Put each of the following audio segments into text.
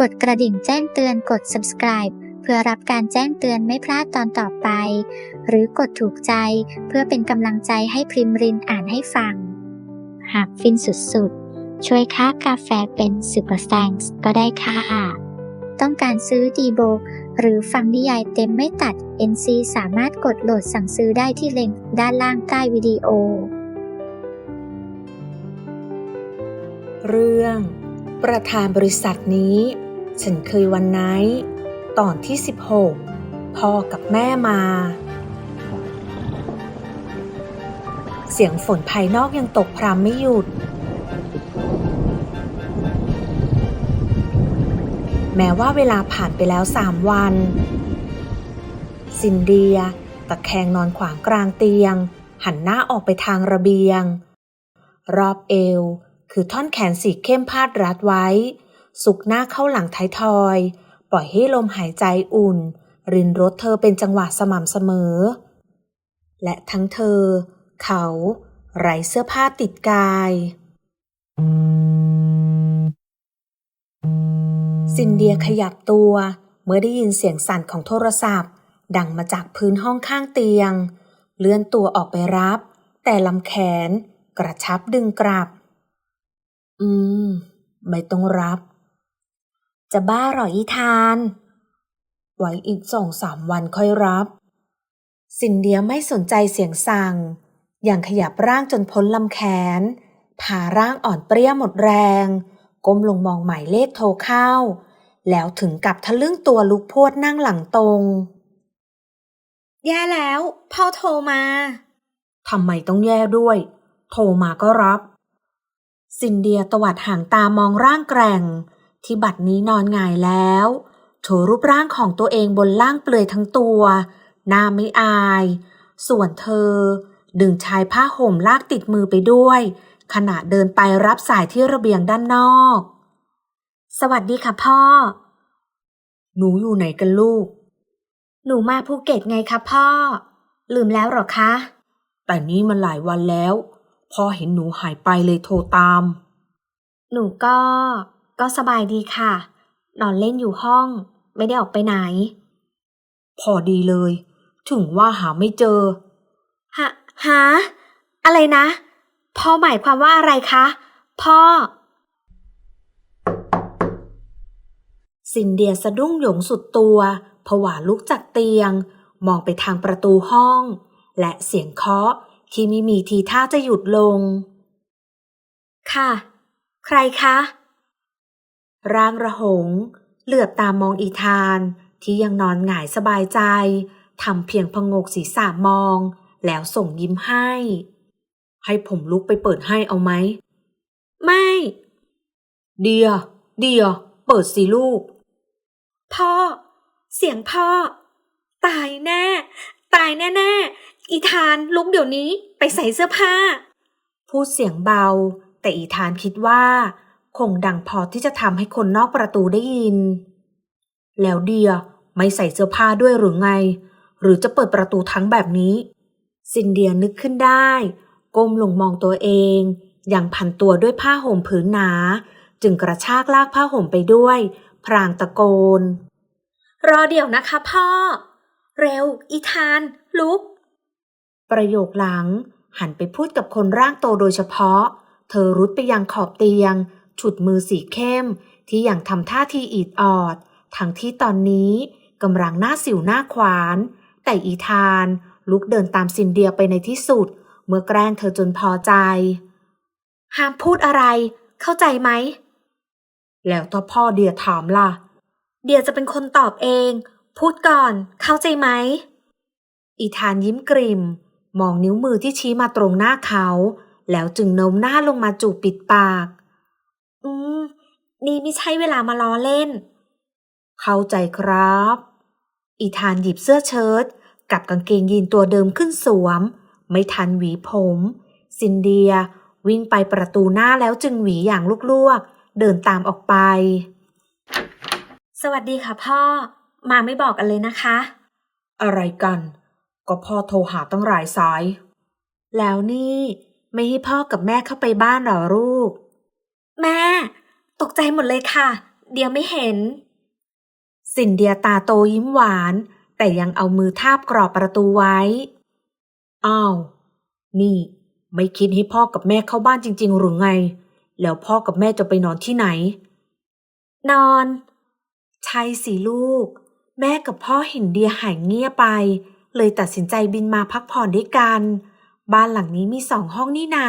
กดกระดิ่งแจ้งเตือนกด subscribe เพื่อรับการแจ้งเตือนไม่พลาดตอนต่อไป หรือกดถูกใจเพื่อเป็นกำลังใจให้พริมรินอ่านให้ฟัง หากฟินสุดๆ ช่วยค่ากาแฟเป็นซูเปอร์แซงก็ได้ค่ะ ต้องการซื้อดีโบ หรือฟังนิยายเต็มไม่ตัด NC สามารถกดโหลดสั่งซื้อได้ที่ลิงก์ด้านล่างใต้วิดีโอ เรื่องประธานบริษัทนี้ ฉันเคยวันไนท์ตอนที่ 16 พ่อกับแม่มา เสียงฝนภายนอกยังตกพรำไม่หยุด แม้ว่าเวลาผ่านไปแล้วสามวัน ซินเดียตะแคงนอนขวางกลางเตียง หันหน้าออกไปทางระเบียง รอบเอวคือท่อนแขนสีเข้มพาดรัดไว้ สุกหน้าเข้าหลังท้ายทอย ปล่อยให้ลมหายใจอุ่น รินรถเธอเป็นจังหวะสม่ำเสมอ และทั้งเธอ เขาไร้เสื้อผ้าติดกาย ซินเดียขยับตัว เมื่อได้ยินเสียงสั่นของโทรศัพท์ ดังมาจากพื้นห้องข้างเตียง เลื่อนตัวออกไปรับ แต่ลำแขนกระชับดึงกลับ อืม ไม่ต้องรับ จะบ้าหรออีธาน ไว้อีกสองสามวันค่อยรับ สินเดียไม่สนใจเสียงสั่ง อย่างขยับร่างจนพ้นลำแขน ผ่าร่างอ่อนเปรี้ยหมดแรง ก้มลงมองหมายเลขโทรเข้า แล้วถึงกับทะลึ่งตัวลุกพวดนั่งหลังตรง แย่แล้ว พ่อโทรมา ทำไมต้องแย่ด้วย โทรมาก็รับซินเดียตวัดห่างตามองร่างแกร่ง ที่บัดนี้นอนหงายแล้วโชว์รูปร่างของตัวเองบนล่างเปลือยทั้งตัว หน้าไม่อาย ส่วนเธอ ดึงชายผ้าห่มลากติดมือไปด้วย ขณะเดินไปรับสายที่ระเบียงด้านนอก สวัสดีค่ะพ่อ หนูอยู่ไหนกันลูก หนูมาภูเก็ตไงคะพ่อ ลืมแล้วหรอคะ แต่นี่มันหลายวันแล้ว พ่อเห็นหนูหายไปเลยโทรตาม หนูก็ ก็สบายดีค่ะ นอนเล่นอยู่ห้อง ไม่ได้ออกไปไหน พอดีเลย ถึงว่าหาไม่เจอ ฮะหาอะไรนะ พ่อหมายความว่าอะไรคะ พ่อ ซินเดียสะดุ้งหยงสุดตัวผวาลุกจากเตียง มองไปทางประตูห้อง และเสียงเคาะที่ไม่มีทีท่าจะหยุดลง ค่ะ ใครคะ ร่างระหง เหลือบตามมองอีธาน ที่ยังนอนหงายสบายใจทำเพียงพงกศีรษะมอง แล้วส่งยิ้มให้ ให้ผมลุกไปเปิดให้เอาไหม ไม่ เดีย เดีย เปิดสิลูก พ่อ เสียงพ่อ ตายแน่ ตายแน่แน่อีธานลุกเดี๋ยวนี้ไปใส่เสื้อผ้า พูดเสียงเบา แต่อีธานคิดว่า คงดังพอที่จะทำให้คนนอกประตูได้ยิน แล้วเดียไม่ใส่เสื้อผ้าด้วยหรือไง หรือจะเปิดประตูทั้งแบบนี้ ซินเดียนึกขึ้นได้ ก้มลงมองตัวเองยังพันตัวด้วยผ้าห่มผืนหนา จึงกระชากลากผ้าห่มไปด้วย พรางตะโกน รอเดี๋ยวนะคะพ่อ เร็ว อีธาน ลุก ประโยคหลังหันไปพูดกับคนร่างโตโดยเฉพาะ เธอรุดไปยังขอบเตียง ฉุดมือสีเข้ม ที่ยังทำท่าทีอีดออด ทั้งที่ตอนนี้กำลังหน้าสิวหน้าขวาน แต่อีธาน ลุกเดินตามซินเดียไปในที่สุด เมื่อแกล้งเธอจนพอใจ ห้ามพูดอะไร เข้าใจไหม แล้วถ้าพ่อเดียถามล่ะ เดียจะเป็นคนตอบเอง พูดก่อน เข้าใจไหม อีธานยิ้มกริมมองนิ้วมือที่ชี้มาตรงหน้าเขา แล้วจึงโน้มหน้าลงมาจูบปิดปาก อืม นี่ไม่ใช่เวลามาล้อเล่น เข้าใจครับ อีธานหยิบเสื้อเชิ้ตกับกางเกงยีนตัวเดิมขึ้นสวม ไม่ทันหวีผม ซินเดียวิ่งไปประตูหน้าแล้วจึงหวีอย่างลวกๆ เดินตามออกไป สวัสดีค่ะพ่อ มาไม่บอกกันเลยนะคะ อะไรกัน ก็พ่อโทรหาตั้งหลายสาย แล้วนี่ไม่ให้พ่อกับแม่เข้าไปบ้านหรอลูก แม่ ตกใจหมดเลยค่ะ เดียไม่เห็น สินเดียตาโตยิ้มหวาน แต่ยังเอามือทาบกรอบประตูไว้ อ้าว นี่ ไม่คิดให้พ่อกับแม่เข้าบ้านจริง ๆ หรือไง แล้วพ่อกับแม่จะไปนอนที่ไหน นอน ใช่สิลูก แม่กับพ่อเห็นเดียหายเงียบไป เลยตัดสินใจบินมาพักผ่อนด้วยกัน บ้านหลังนี้มีสองห้องนี่นา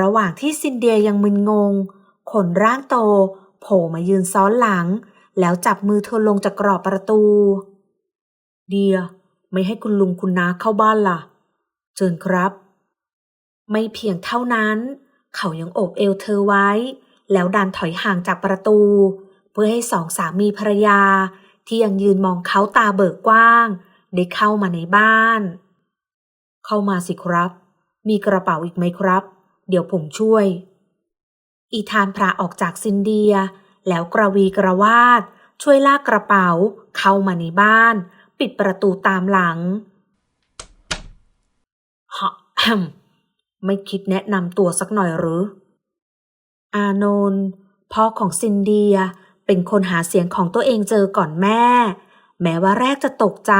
ระหว่างที่ซินเดียยังมึนงงขนร่างโต โผล่มายืนซ้อนหลัง แล้วจับมือเธอลงจากกรอบประตู เดีย ไม่ให้คุณลุงคุณน้าเข้าบ้านล่ะเชิญครับ ไม่เพียงเท่านั้น เขายังโอบเอวเธอไว้ แล้วดันถอยห่างจากประตู เพื่อให้สองสามีภรรยา ที่ยังยืนมองเขาตาเบิกกว้าง ได้เข้ามาในบ้าน เข้ามาสิครับ มีกระเป๋าอีกไหมครับ เดี๋ยวผมช่วย อีธานพระออกจากซินเดีย แล้วกระวีกระวาด ช่วยลากกระเป๋า เข้ามาในบ้าน ปิดประตูตามหลังฮะแฮมไม่คิดแนะนำตัวสักหน่อยหรือ อานนท์พ่อของซินเดียเป็นคนหาเสียงของตัวเองเจอก่อนแม่ แม้ว่าแรกจะตกใจ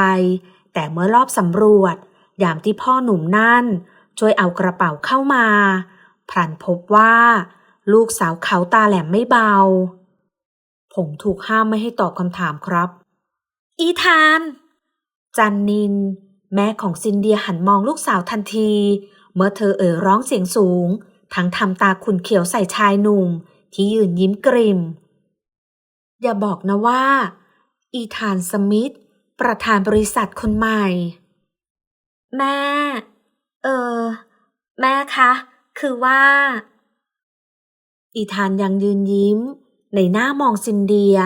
แต่เมื่อรอบสำรวจ ยามที่พ่อหนุ่มนั่น ช่วยเอากระเป๋าเข้ามา พลันพบว่า ลูกสาวเขาตาแหลมไม่เบา ผมถูกห้ามไม่ให้ตอบคำถามครับ อีธาน จันนิน แม่ของซินเดียหันมองลูกสาวทันที เมื่อเธอเอ่ยร้องเสียงสูง ทั้งทำตาขุนเขียวใส่ชายหนุ่ม ที่ยืนยิ้มกริม อย่าบอกนะว่า อีธานสมิธประธานบริษัทคนใหม่ แม่ เออ แม่คะ คือว่า อีธานยังยืนยิ้ม ในหน้ามองซินเดีย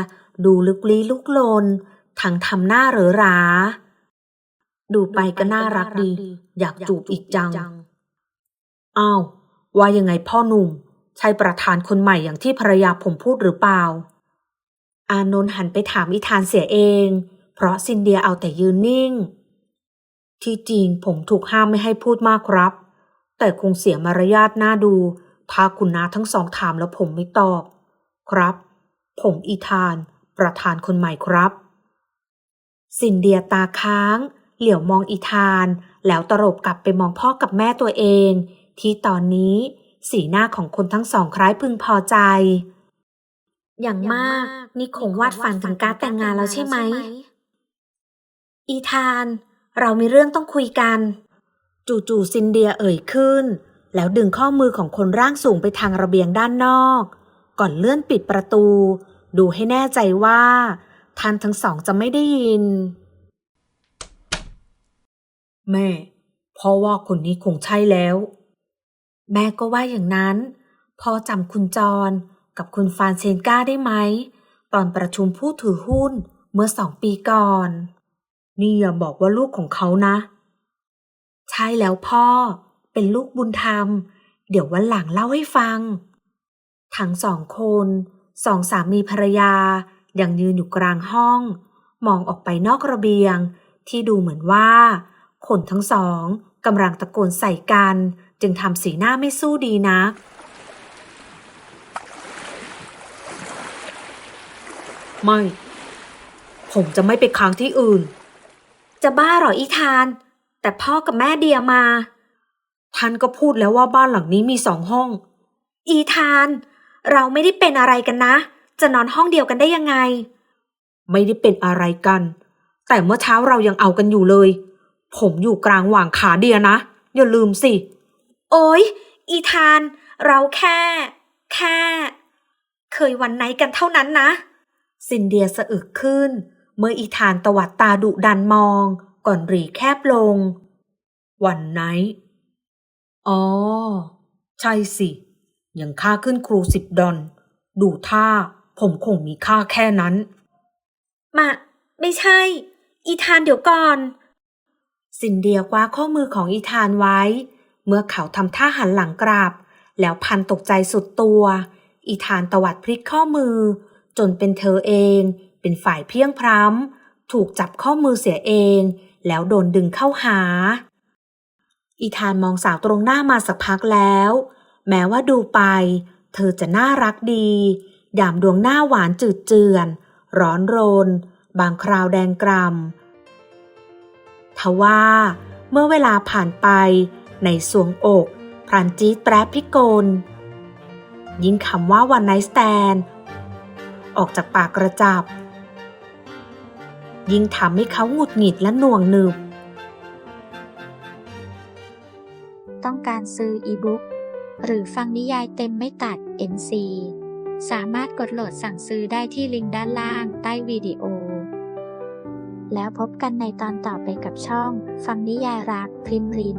ดูลึกลี้ลุกลน ทั้งทำหน้าเหรอหรา ดูไปก็น่ารักดี อยากจูบอีกจัง อ้าว ว่ายังไงพ่อหนุ่ม ใช่ประธานคนใหม่อย่างที่ภรรยาผมพูดหรือเปล่า อานนท์หันไปถามอีธานเสียเอง เพราะซินเดียเอาแต่ยืนนิ่ง ที่จริงผมถูกห้ามไม่ให้พูดมากครับ แต่คงเสียมารยาทน่าดู ถ้าคุณนาทั้งสองถามแล้วผมไม่ตอบ ครับ ผมอีธาน ประธานคนใหม่ครับ สินเดียตาค้าง เหลียวมองอีธาน แล้วตรบกลับไปมองพ่อกับแม่ตัวเอง ที่ตอนนี้ สีหน้าของคนทั้งสองคล้ายพึงพอใจ อย่างมาก นี่คงวาดฝันถึงการแต่งงานแล้วใช่ไหม อีธาน เรามีเรื่องต้องคุยกัน จู่ๆซินเดียเอ่ยขึ้น แล้วดึงข้อมือของคนร่างสูงไปทางระเบียงด้านนอก ก่อนเลื่อนปิดประตู ดูให้แน่ใจว่า ท่านทั้งสองจะไม่ได้ยิน แม่พ่อว่าคนนี้คงใช่แล้ว แม่ก็ว่าอย่างนั้นพ่อจำคุณจรกับคุณฟานเชนก้าได้ไหม ตอนประชุมผู้ถือหุ้นเมื่อสองปีก่อน นี่อย่าบอกว่าลูกของเขานะ ช่แล้วพ่อ เป็นลูกบุญธรรม เดี๋ยววันหลังเล่าให้ฟัง ทั้งสองคนสองสามีภรรยายังยืนอยู่กลางห้อง มองออกไปนอกระเบียง ที่ดูเหมือนว่า คนทั้งสองกำลังตะโกนใส่กัน จึงทำสีหน้าไม่สู้ดีนัก ไม่ ผมจะไม่ไปค้างที่อื่น จะบ้าเหรออีธาน แต่พ่อกับแม่เดียมา ท่านก็พูดแล้วว่าบ้านหลังนี้มีสองห้อง อีธาน เราไม่ได้เป็นอะไรกันนะ จะนอนห้องเดียวกันได้ยังไง ไม่ได้เป็นอะไรกัน แต่เมื่อเช้าเรายังเอากันอยู่เลย ผมอยู่กลางหว่างขาเดียนะ อย่าลืมสิ โอ้ยอีธาน เราแค่ แค่ เคยวันไหนกันเท่านั้นนะซินเดียสะอึกขึ้น เมื่ออีธานตวัดตาดุดันมอง ก่อนหรีแคบลง วันไหน อ๋อ ใช่สิอย่างค่าขึ้นครูสิบดอน ดูท่า ผมคงมีค่าแค่นั้น มา ไม่ใช่ อีธานเดี๋ยวก่อน สินเดียคว้าข้อมือของอีธานไว้ เมื่อเขาทำท่าหันหลังกราบ แล้วพันตกใจสุดตัว อีธานตวัดพลิกข้อมือ จนเป็นเธอเอง เป็นฝ่ายเพียงพร้ำถูกจับข้อมือเสียเอง แล้วโดนดึงเข้าหา อีธานมองสาวตรงหน้ามาสักพักแล้ว แม้ว่าดูไป เธอจะน่ารักดียามดวงหน้าหวานจืดเจือน ร้อนรน บางคราวแดงกรำทว่าเมื่อเวลาผ่านไป ในสวงอกพรันจีดแปรพิกล ยิ่งคำว่าวันไนสแตน ออกจากปากกระจับ ยิ่งทำให้เขาหงุดหงิดและหน่วงหนึบ ต้องการซื้ออีบุ๊กหรือฟังนิยายเต็มไม่ตัด NC สามารถกดโหลดสั่งซื้อได้ที่ลิงก์ด้านล่างใต้วิดีโอ แล้วพบกันในตอนต่อไปกับช่อง ฟังนิยายรักพริมริน